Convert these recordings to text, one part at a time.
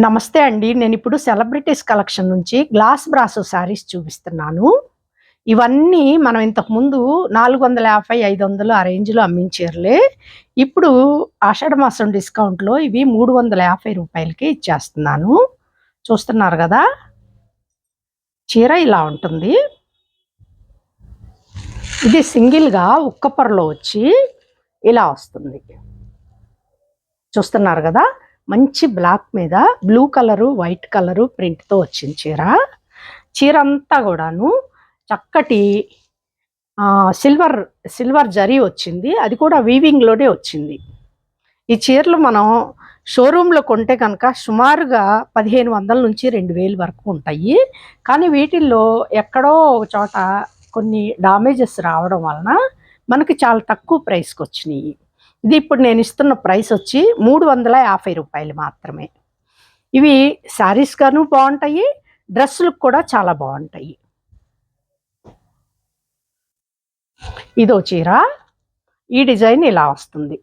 నమస్తే అండి. నేను ఇప్పుడు సెలబ్రిటీస్ కలెక్షన్ నుంచి గ్లాస్ బ్రాసో శారీస్ చూపిస్తున్నాను. ఇవన్నీ మనం ఇంతకుముందు నాలుగు వందల యాభై ఐదు వందలు ఆ రేంజ్లో అమ్మించారులే. ఇప్పుడు ఆషాఢ మాసం డిస్కౌంట్లో ఇవి మూడు వందల యాభై రూపాయలకి ఇచ్చేస్తున్నాను. చూస్తున్నారు కదా? చీర ఇలా ఉంటుంది. ఇది సింగిల్గా ఉక్కపొరలో వచ్చి ఇలా వస్తుంది. చూస్తున్నారు కదా? మంచి బ్లాక్ మీద బ్లూ కలరు వైట్ కలరు ప్రింట్తో వచ్చింది చీర. చీర అంతా కూడాను చక్కటి సిల్వర్ సిల్వర్ జరీ వచ్చింది. అది కూడా వీవింగ్లోనే వచ్చింది. ఈ చీరలు మనం షోరూంలో కొంటే కనుక సుమారుగా పదిహేను వందల నుంచి రెండు వేలు వరకు ఉంటాయి. కానీ వీటిల్లో ఎక్కడో ఒక చోట కొన్ని డామేజెస్ రావడం వలన మనకి చాలా తక్కువ ప్రైస్కి వచ్చినాయి. ఇది ఇప్పుడు నేను ఇస్తున్న ప్రైస్ వచ్చి మూడు వందల యాభై రూపాయలు మాత్రమే. ఇవి శారీస్ గాను బాగుంటాయి డ్రెస్సులకు కూడా చాలా బాగుంటాయి. ఇదో చీర ఈ డిజైన్ ఇలా వస్తుంది.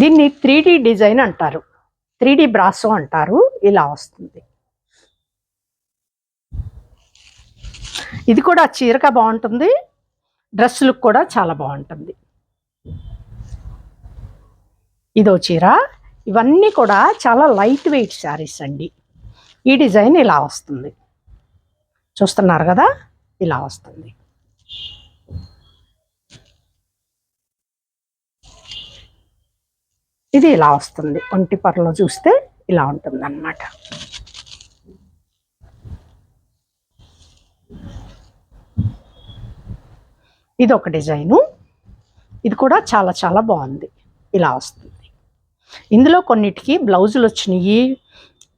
దీన్ని త్రీ డిజైన్ అంటారు. త్రీ డి బ్రాసో అంటారు ఇలా వస్తుంది. ఇది కూడా చీరగా బాగుంటుంది. డ్రెస్ లుక్ కూడా చాలా బాగుంటుంది. ఇదో చీర. ఇవన్నీ కూడా చాలా లైట్ వెయిట్ శారీస్ అండి. ఈ డిజైన్ ఇలా వస్తుంది. చూస్తున్నారు కదా? ఇలా వస్తుంది. ఇది ఇలా వస్తుంది. ఒంటి పర్లో చూస్తే ఇలా ఉంటుంది ఇది ఒక డిజైను. ఇది కూడా చాలా చాలా బాగుంది. ఇలా వస్తుంది. ఇందులో కొన్నిటికి బ్లౌజులు వచ్చినాయి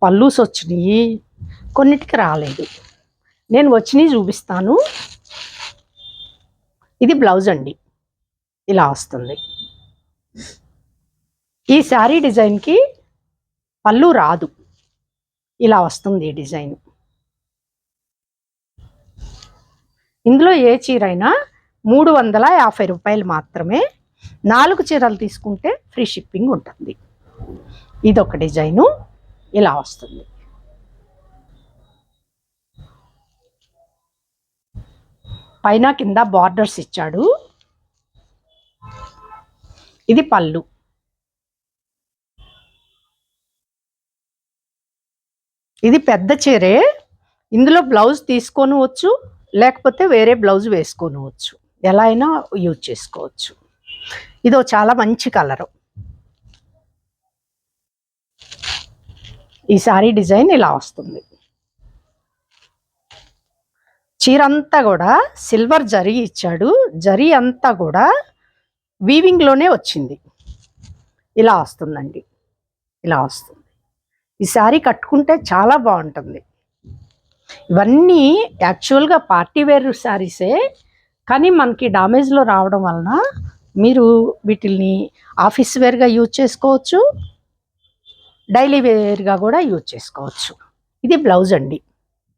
పల్లూస్ వచ్చినాయి కొన్నిటికి రాలేదు. నేను వచ్చినవి చూపిస్తాను. ఇది బ్లౌజ్ అండి. ఇలా వస్తుంది. ఈ శారీ డిజైన్కి పళ్ళు రాదు. ఇలా వస్తుంది ఈ డిజైన్. ఇందులో ఏ చీర అయినా మూడు వందల యాభై రూపాయలు మాత్రమే నాలుగు చీరలు తీసుకుంటే ఫ్రీ షిప్పింగ్ ఉంటుంది. ఇదొక డిజైను. ఇలా వస్తుంది. పైన కింద బార్డర్స్ ఇచ్చాడు. ఇది పళ్ళు. ఇది పెద్ద చీరే. ఇందులో బ్లౌజ్ తీసుకోనవచ్చు లేకపోతే వేరే బ్లౌజ్ వేసుకోనవచ్చు. ఎలా అయినా యూజ్ చేసుకోవచ్చు. ఇదో చాలా మంచి కలరు ఈ సారీ డిజైన్ ఇలా వస్తుంది. చీర అంతా కూడా సిల్వర్ జరీ ఇచ్చాడు. జరీ అంతా కూడా వీవింగ్లోనే వచ్చింది. ఇలా వస్తుందండి. ఇలా వస్తుంది. ఈ శారీ కట్టుకుంటే చాలా బాగుంటుంది. ఇవన్నీ యాక్చువల్గా పార్టీ వేర్ శారీసే కానీ మనకి డామేజ్లో రావడం వలన మీరు వీటిల్ని ఆఫీస్ వేర్గా యూజ్ చేసుకోవచ్చు డైలీ వేర్గా కూడా యూజ్ చేసుకోవచ్చు. ఇది బ్లౌజ్ అండి.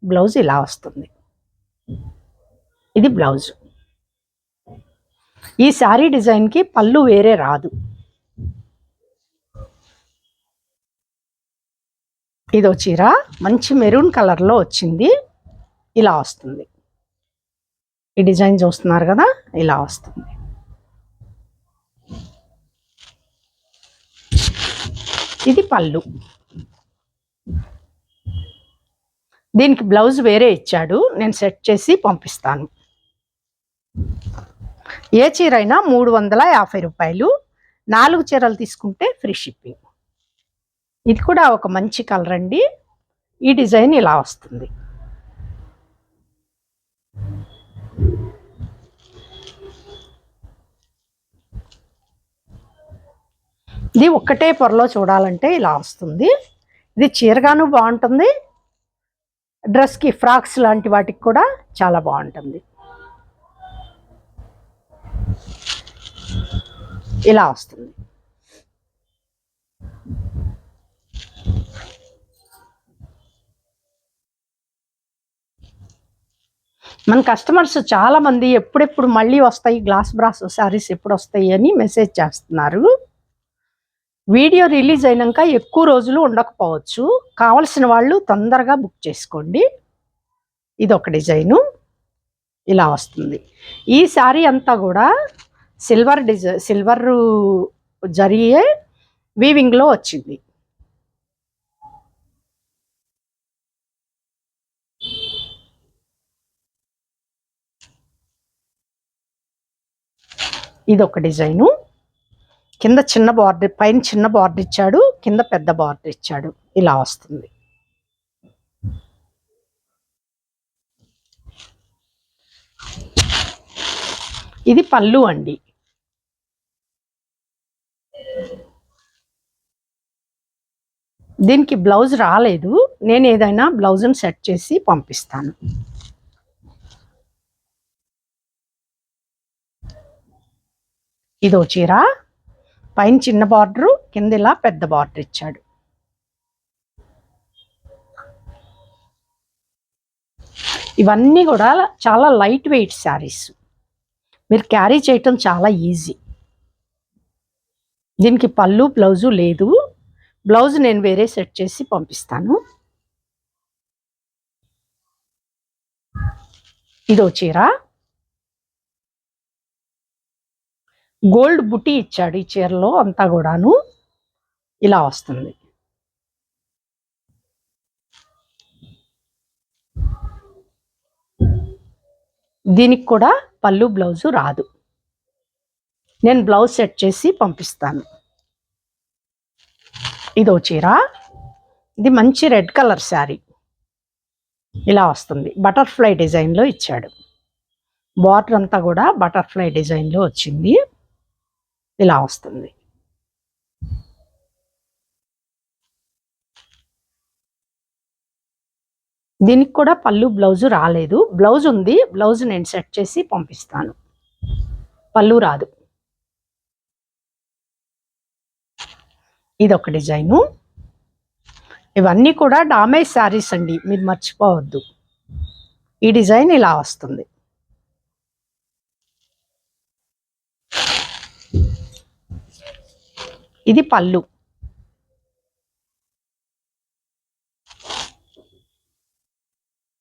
బ్లౌజ్ ఇలా వస్తుంది. ఇది బ్లౌజ్ ఈ శారీ డిజైన్కి పళ్ళు వేరే రాదు. ఇదో చీర మంచి మెరూన్ కలర్లో వచ్చింది. ఇలా వస్తుంది. ఈ డిజైన్ చూస్తున్నారు కదా ఇలా వస్తుంది. ఇది పళ్ళు. దీనికి బ్లౌజ్ వేరే ఇచ్చాడు నేను సెట్ చేసి పంపిస్తాను. ఏ చీర అయినా మూడు వందల యాభై రూపాయలు నాలుగు చీరలు తీసుకుంటే ఫ్రీ షిప్పింగ్. ఇది కూడా ఒక మంచి కలర్ అండి. ఈ డిజైన్ ఇలా వస్తుంది. ఇది ఒక్కటే పొరలో చూడాలంటే ఇలా వస్తుంది. ఇది చీరగాను బాగుంటుంది. డ్రెస్కి ఫ్రాక్స్ లాంటి వాటికి కూడా చాలా బాగుంటుంది. ఇలా వస్తుంది. మన కస్టమర్స్ చాలామంది ఎప్పుడెప్పుడు మళ్ళీ వస్తాయి గ్లాస్ బ్రాస్ శారీస్ ఎప్పుడు వస్తాయి అని మెసేజ్ చేస్తున్నారు. వీడియో రిలీజ్ అయినాక ఎక్కువ రోజులు ఉండకపోవచ్చు. కావలసిన వాళ్ళు తొందరగా బుక్ చేసుకోండి. ఇది ఒక డిజైను. ఇలా వస్తుంది. ఈ శారీ అంతా కూడా సిల్వర్ డిజై సిల్వర్ జరిగే వీవింగ్లో వచ్చింది. ఇది ఒక డిజైను. కింద చిన్న బార్డర్ పైన చిన్న బార్డర్ ఇచ్చాడు కింద పెద్ద బార్డర్ ఇచ్చాడు. ఇలా వస్తుంది. ఇది పళ్ళు అండి. దీనికి బ్లౌజ్ రాలేదు. నేను ఏదైనా బ్లౌజ్ని సెట్ చేసి పంపిస్తాను. ఇదో చీర. పైన చిన్న బార్డరు కింద ఇలా పెద్ద బార్డర్ ఇచ్చాడు. ఇవన్నీ కూడా చాలా లైట్ వెయిట్ శారీస్. మీరు క్యారీ చేయటం చాలా ఈజీ. దీనికి పళ్ళు బ్లౌజు లేదు. బ్లౌజ్ నేను వేరే సెట్ చేసి పంపిస్తాను. ఇదో చీర. గోల్డ్ బుటీ ఇచ్చాడు ఈ చీరలో అంతా కూడాను. ఇలా వస్తుంది. దీనికి కూడా పళ్ళు బ్లౌజు రాదు. నేను బ్లౌజ్ సెట్ చేసి పంపిస్తాను. ఇదో చీర. ఇది మంచి రెడ్ కలర్ శారీ. ఇలా వస్తుంది. బటర్ఫ్లై డిజైన్లో ఇచ్చాడు. బార్డర్ అంతా కూడా బటర్ఫ్లై డిజైన్లో వచ్చింది. ఇలా వస్తుంది. దీనికి కూడా పళ్ళు బ్లౌజు రాలేదు. బ్లౌజ్ ఉంది. బ్లౌజ్ నేను సెట్ చేసి పంపిస్తాను. పళ్ళు రాదు. ఇది ఒక డిజైను. ఇవన్నీ కూడా డామేజ్ శారీస్ అండి. మీరు మర్చిపోవద్దు. ఈ డిజైన్ ఇలా వస్తుంది. ఇది పళ్ళు.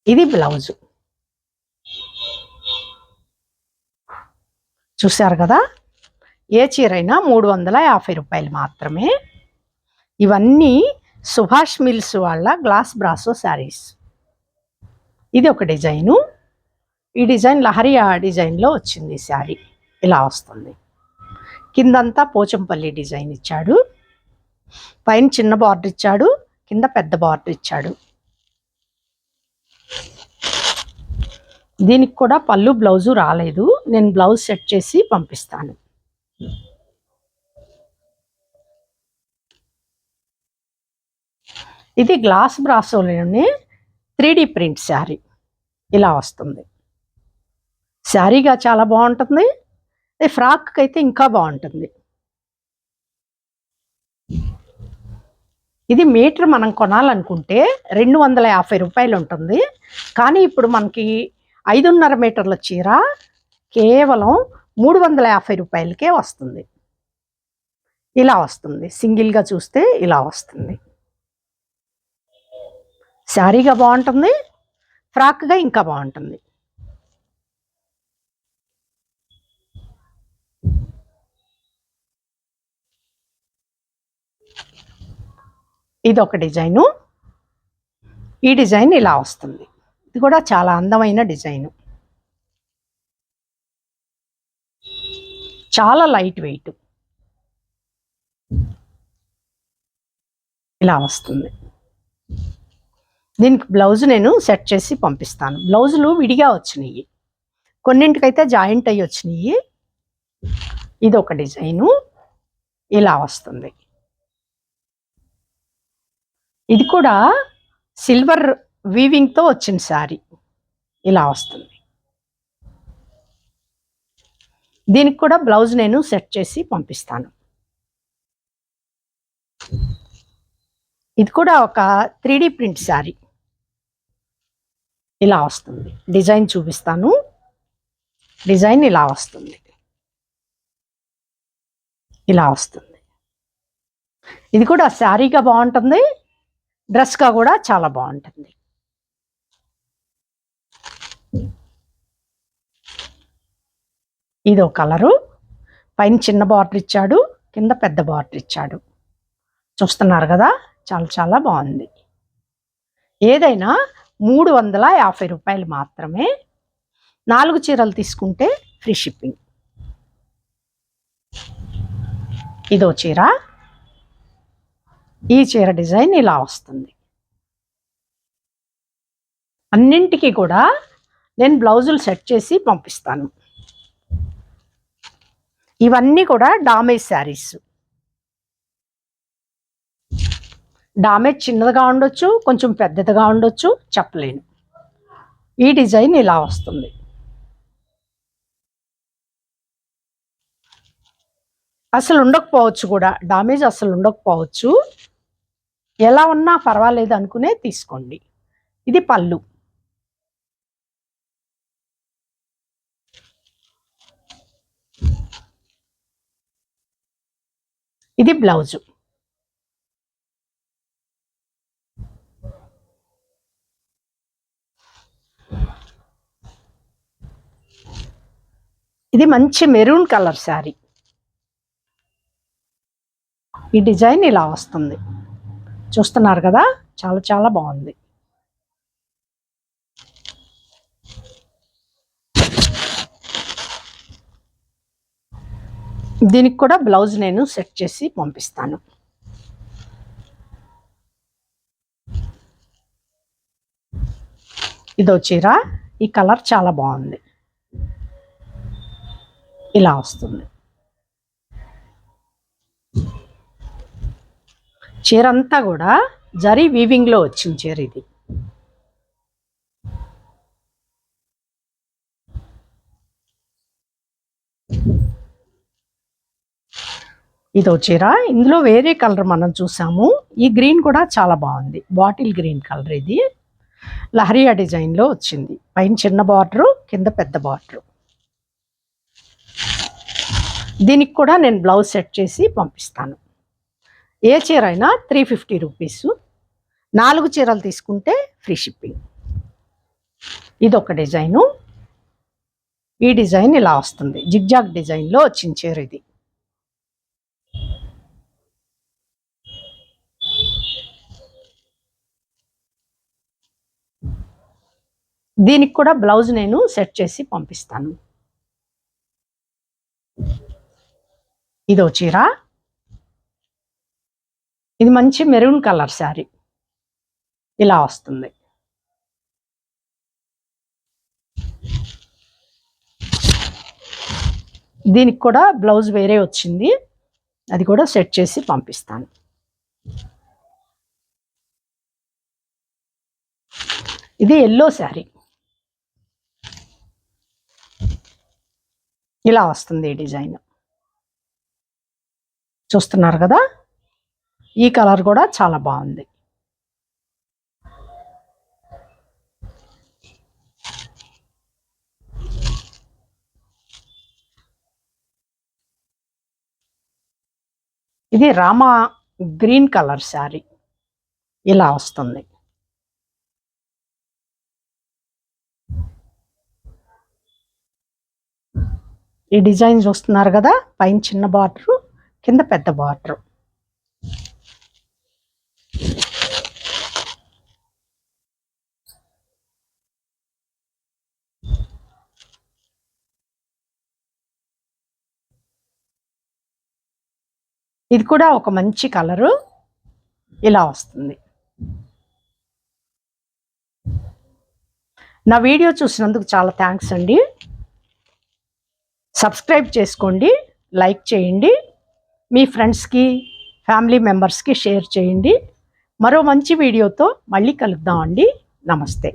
ఇది బ్లౌజు. చూశారు కదా? ఏ చీరైనా మూడు వందల యాభై రూపాయలు మాత్రమే. ఇవన్నీ సుభాష్ మిల్స్ వాళ్ళ గ్లాస్ బ్రాసో శారీస్. ఇది ఒక డిజైను. ఈ డిజైన్ లహరియా డిజైన్లో వచ్చింది శారీ. ఇలా వస్తుంది. కిందంతా పోచంపల్లి డిజైన్ ఇచ్చాడు. పైన చిన్న బార్డర్ ఇచ్చాడు. కింద పెద్ద బార్డర్ ఇచ్చాడు. దీనికి కూడా పళ్ళు బ్లౌజు రాలేదు. నేను బ్లౌజ్ సెట్ చేసి పంపిస్తాను. ఇది గ్లాస్ బ్రాసోలోనే త్రీ డి ప్రింట్ శారీ. ఇలా వస్తుంది. శారీగా చాలా బాగుంటుంది. అదే ఫ్రాక్కి అయితే ఇంకా బాగుంటుంది ఇది మీటర్ మనం కొనాలనుకుంటే రెండు వందల యాభై రూపాయలు ఉంటుంది కానీ ఇప్పుడు మనకి ఐదున్నర మీటర్ల చీర కేవలం మూడు వందల యాభై రూపాయలకే వస్తుంది. ఇలా వస్తుంది. సింగిల్గా చూస్తే ఇలా వస్తుంది. శారీగా బాగుంటుంది ఫ్రాక్గా ఇంకా బాగుంటుంది ఇది ఒక డిజైను. ఈ డిజైన్ ఇలా వస్తుంది. ఇది కూడా చాలా అందమైన డిజైను. చాలా లైట్ వెయిట్. ఇలా వస్తుంది. దీనికి బ్లౌజ్ నేను సెట్ చేసి పంపిస్తాను. బ్లౌజులు విడిగా వచ్చినాయి. కొన్నింటికైతే జాయింట్ అయ్యి వచ్చినాయి. ఇది ఒక డిజైను. ఇలా వస్తుంది. ఇది కూడా సిల్వర్ వీవింగ్తో వచ్చిన శారీ. ఇలా వస్తుంది. దీనికి కూడా బ్లౌజ్ నేను సెట్ చేసి పంపిస్తాను. ఇది కూడా ఒక త్రీ ప్రింట్ శారీ. ఇలా వస్తుంది. డిజైన్ చూపిస్తాను. డిజైన్ ఇలా వస్తుంది. ఇలా వస్తుంది. ఇది కూడా శారీగా బాగుంటుంది. డ్రెస్గా కూడా చాలా బాగుంటుంది. ఇదో కలరు. పైన చిన్న బార్డర్ ఇచ్చాడు కింద పెద్ద బార్డర్ ఇచ్చాడు. చూస్తున్నారు కదా చాలా చాలా బాగుంది. ఏదైనా మూడు వందల యాభై రూపాయలు మాత్రమే నాలుగు చీరలు తీసుకుంటే ఫ్రీ షిప్పింగ్. ఇదో చీర. ఈ చీర డిజైన్ ఇలా వస్తుంది. అన్నింటికి కూడా నేను బ్లౌజులు సెట్ చేసి పంపిస్తాను. ఇవన్నీ కూడా డామేజ్ శారీస్. డామేజ్ చిన్నదిగా ఉండొచ్చు కొంచెం పెద్దదిగా ఉండొచ్చు చెప్పలేను. ఈ డిజైన్ ఇలా వస్తుంది. అసలు ఉండకపోవచ్చు కూడా డామేజ్ అసలు ఉండకపోవచ్చు. ఎలా ఉన్నా పర్వాలేదు అనుకునే తీసుకోండి. ఇది పళ్ళు. ఇది బ్లౌజు. ఇది మంచి మెరూన్ కలర్ శారీ. ఈ డిజైన్ ఇలా వస్తుంది. చూస్తున్నారు కదా? చాలా చాలా బాగుంది. దీనికి కూడా బ్లౌజ్ నేను సెట్ చేసి పంపిస్తాను. ఇదో చీర ఈ కలర్ చాలా బాగుంది. ఇలా వస్తుంది. చీర అంతా కూడా జరీ వీవింగ్లో వచ్చింది చీర ఇది. ఇదో చీర. ఇందులో వేరే కలర్ మనం చూసాము. ఈ గ్రీన్ కూడా చాలా బాగుంది. బాటిల్ గ్రీన్ కలర్ ఇది. లహరియా డిజైన్లో వచ్చింది. పైన చిన్న బార్డరు కింద పెద్ద బార్డరు. దీనికి కూడా నేను బ్లౌజ్ సెట్ చేసి పంపిస్తాను. ఏ చీర అయినా త్రీ ఫిఫ్టీ రూపీస్. నాలుగు చీరలు తీసుకుంటే ఫ్రీ షిప్పింగ్. ఇది ఒక డిజైను. ఈ డిజైన్ ఇలా వస్తుంది. జిగ్జాగ్ డిజైన్లో వచ్చిన చీర ఇది. దీనికి కూడా బ్లౌజ్ నేను సెట్ చేసి పంపిస్తాను. ఇదో చీర. ఇది మంచి మెరూన్ కలర్ శారీ. ఇలా వస్తుంది. దీనికి కూడా బ్లౌజ్ వేరే వచ్చింది. అది కూడా సెట్ చేసి పంపిస్తాను. ఇది ఎల్లో శారీ. ఇలా వస్తుంది ఈ డిజైన్. చూస్తున్నారు కదా? ఈ కలర్ కూడా చాలా బాగుంది. ఇది రామా గ్రీన్ కలర్ శారీ. ఇలా వస్తుంది. ఈ డిజైన్ చూస్తున్నారు కదా? పైన చిన్న బార్డరు కింద పెద్ద బార్డరు. ఇది కూడా ఒక మంచి కలరు. ఇలా వస్తుంది. నా వీడియో చూసినందుకు చాలా థ్యాంక్స్ అండి. సబ్స్క్రైబ్ చేసుకోండి లైక్ చేయండి మీ ఫ్రెండ్స్కి ఫ్యామిలీ మెంబర్స్కి షేర్ చేయండి. మరో మంచి వీడియోతో మళ్ళీ కలుద్దామండి నమస్తే.